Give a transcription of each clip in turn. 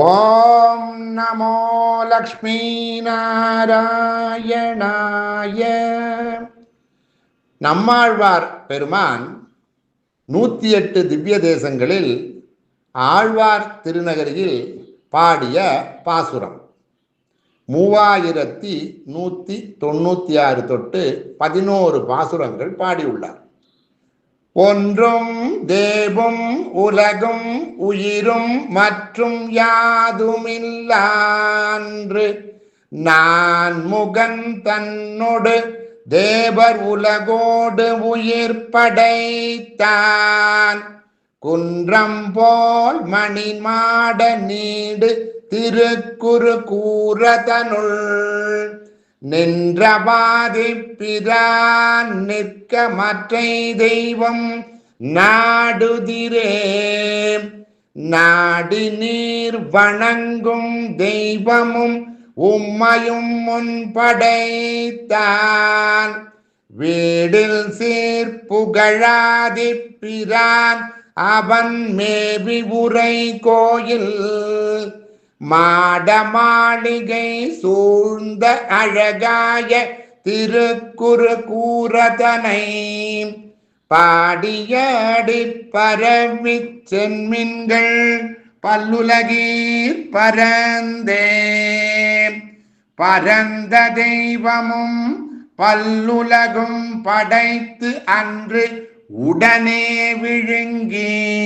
ஓம் நமோ லக்ஷ்மி நாராயணாய. நம்மாழ்வார் பெருமான் நூற்றி எட்டு திவ்ய தேசங்களில் ஆழ்வார் திருநகரியில் பாடிய பாசுரம். மூவாயிரத்தி நூற்றி தொண்ணூற்றி ஆறு தொட்டு பதினோரு பாசுரங்கள் பாடியுள்ளார். ஒன்றும் தேவும் உலகும் உயிரும் மற்றும் யாதுமில்லான்று. நான் முகன் தன்னோடு தேவர் உலகோடு உயிர் படைத்தான். குன்றம் போல் மணிமாட நீடு திருக்குறு கூறதனுள். நின்றவாதி பிரான் நிற்க மற்றை தெய்வம் நாடுதிரே. நாடி நீர் வணங்கும் தெய்வமும் உம்மையும் முன்படைத்தான். வீடில் சீர் புகழாதி பிரான் அவன் மேவி உரை கோயில். மாடமாளிகை சூழ்ந்த அழகாய திருக்குறு கூறதனை. பாடியடி பரவி சென்மின்கள் பல்லுலகீர் பரந்தே. பரந்த தெய்வமும் பல்லுலகும் படைத்து அன்று உடனே விழுங்கி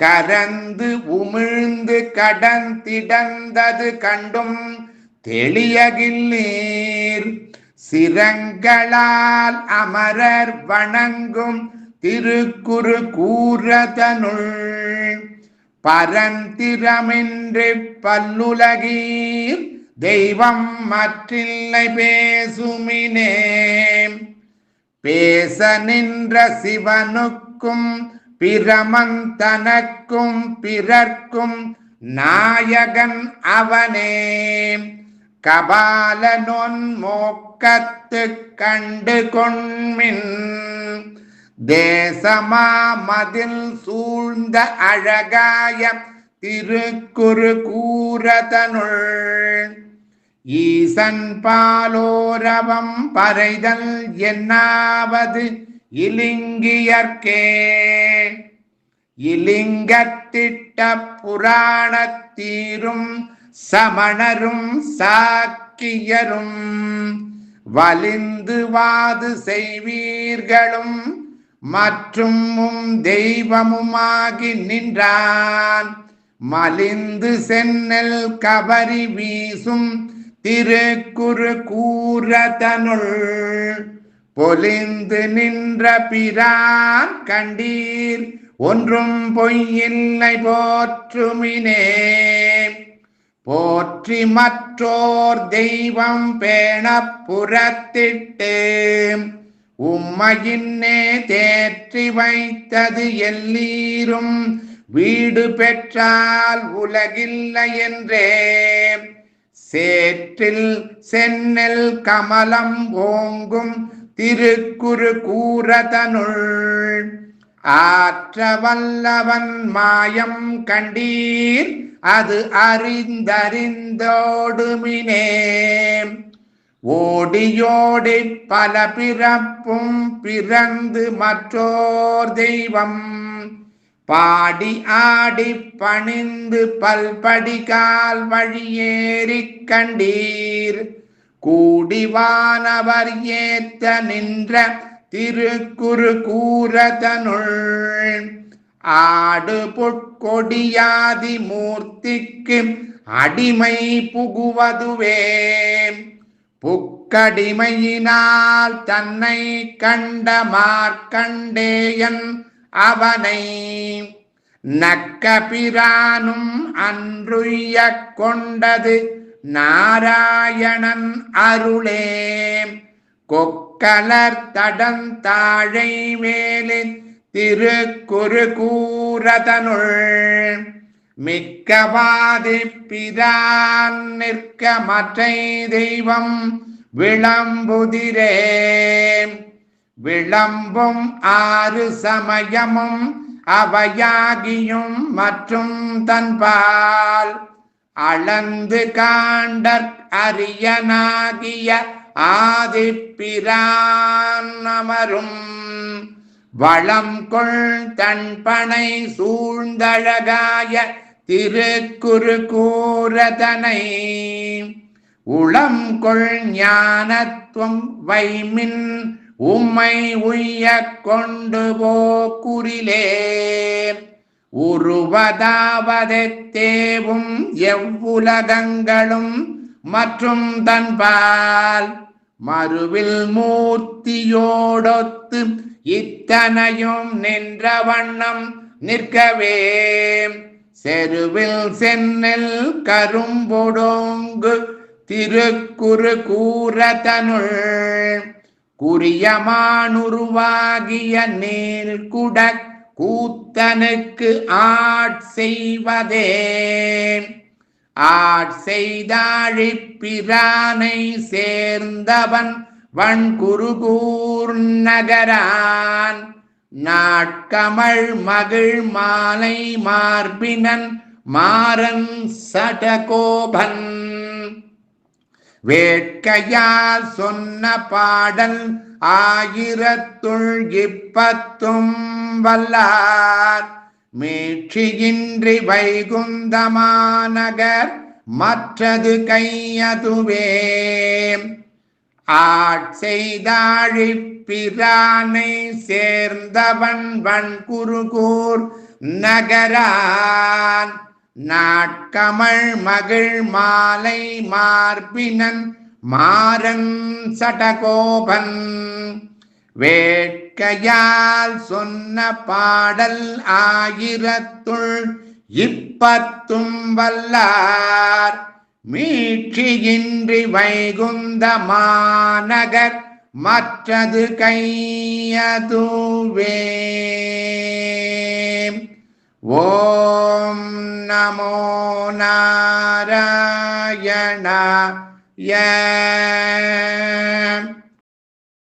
கரந்து உமிழ்ந்து கடந்திடந்தது கண்டும் தெளியகில்லீர் சிரங்களால் அமரர் வணங்கும் திருக்குறு கூறதனுள் பரந்திரமின்றி பல்லுலகீர். தெய்வம் மற்றில்லை பேசுமினே. பேச நின்ற சிவனுக்கும் பிரமன் தனக்கும் பிறர்க்கும் நாயகன் அவனே. கபாலனொன் மோக்கத்து கண்டு கொண்மின் தேசமா மதில் சூழ்ந்த அழகாய திருக்குறு கூறதனுள். ஈசன் பாலோரவம் பறைதல் என்னாவது இலிங்கியர்க்கே. இலிங்கத்திட்ட புராணத்தீரும் சமணரும் சாக்கியரும் வலிந்து வாது செய்வீர்களும் மற்றும் தெய்வமுமாகி நின்றான். மலிந்து சென்னல் கபரி வீசும் திருக்குறு கூறதனுள் பொலிந்து நின்ற பிரான் கண்டீர் ஒன்றும் பொய்யில்லை போற்றுமினே. போற்றி மற்றோர் தெய்வம் பேண புறத்திட்டு உம்மையின்னே தேற்றி வைத்தது எல்லீரும் வீடு பெற்றால் உலகில்லை என்றே. சேற்றில் சென்னல் கமலம் ஓங்கும் திருக்குறு கூறதனுள் ஆற்ற வல்லவன் மாயம் கண்டீர் அது அறிந்தறிந்தோடுமினே. ஓடியோடி பல பிறப்பும் பிறந்து மற்றோர் தெய்வம். பாடி ஆடி பணிந்து பல்படிகால் வழியேறி கண்டீர். கூடிவானவர் ஏத்த நின்ற திருக்குறு கூறதனுள் ஆடு பொற்கொடியாதி மூர்த்திக்கு அடிமை புகுவதுவே. புக்கடிமையினால் தன்னை கண்ட மார்க்கண்டேயன் அவனை. நக்க பிரானும் அன்றுய கொண்டது நாராயணன் அருளே. கொக்கலர் தடந்தாழை மேலின் திருக்குறு கூறதனுள் மிக்கவாதி பிரான் நிற்க மற்றை தெய்வம் விளம்புதிரே விளம்பும் ஆறு சமயமும் அவையாகியும் மற்றும் தன்பால். அளந்து காண்டற் அரியனாகிய ஆதிப்பிரான் அமரும். வளம் கொள் தன்பனை சூழ்ந்தழகாய திருக்குறு கூரதனை உளம் கொள் ஞானத்துவம் வைமின் உம்மை உய்ய கொண்டு போ குறிலே போக்குரிலே உருவதாவதேவும் எவ்வுலகங்களும் மற்றும் தன்பால் மறுவில் மூர்த்தியோடொத்து இத்தனையும் நின்ற வண்ணம் நிற்கவே. செருவில் சென்னல் கரும்பொடோங்கு திருக்குறு கூறதனுள் குறியமானுருவாகிய நீர் குடக் கூத்தனுக்கு ஆட்செய்வதே ஆட்செய்தாழிப்பிரானை சேர்ந்தவன் வன்குருகூர் நகரான். நாட்கமள் மகிழ் மாலை மார்பினன் மாறன் சடகோபன். வேட்கையால் சொன்ன பாடல் ஆயிரத்துள் இப்பத்தும் வல்லார். மீட்சியின்றி வைகுந்தமாநகர் மற்றது கையதுவே. ஆட்செய்தாழி பிரானை சேர்ந்தவன் வன்குருகூர் நகரான். நாட்கமள் மகிழ் மாலை மார்பினன் மாறன் சடகோபன். வேட்கையால் சொன்ன பாடல் ஆயிரத்துள் இப்பத்தும் வல்லார். மீட்சியின்றி வைகுந்த மாநகர் மற்றது கையதுவே. ஓம் நமோ நாராயணா. நாராயணாய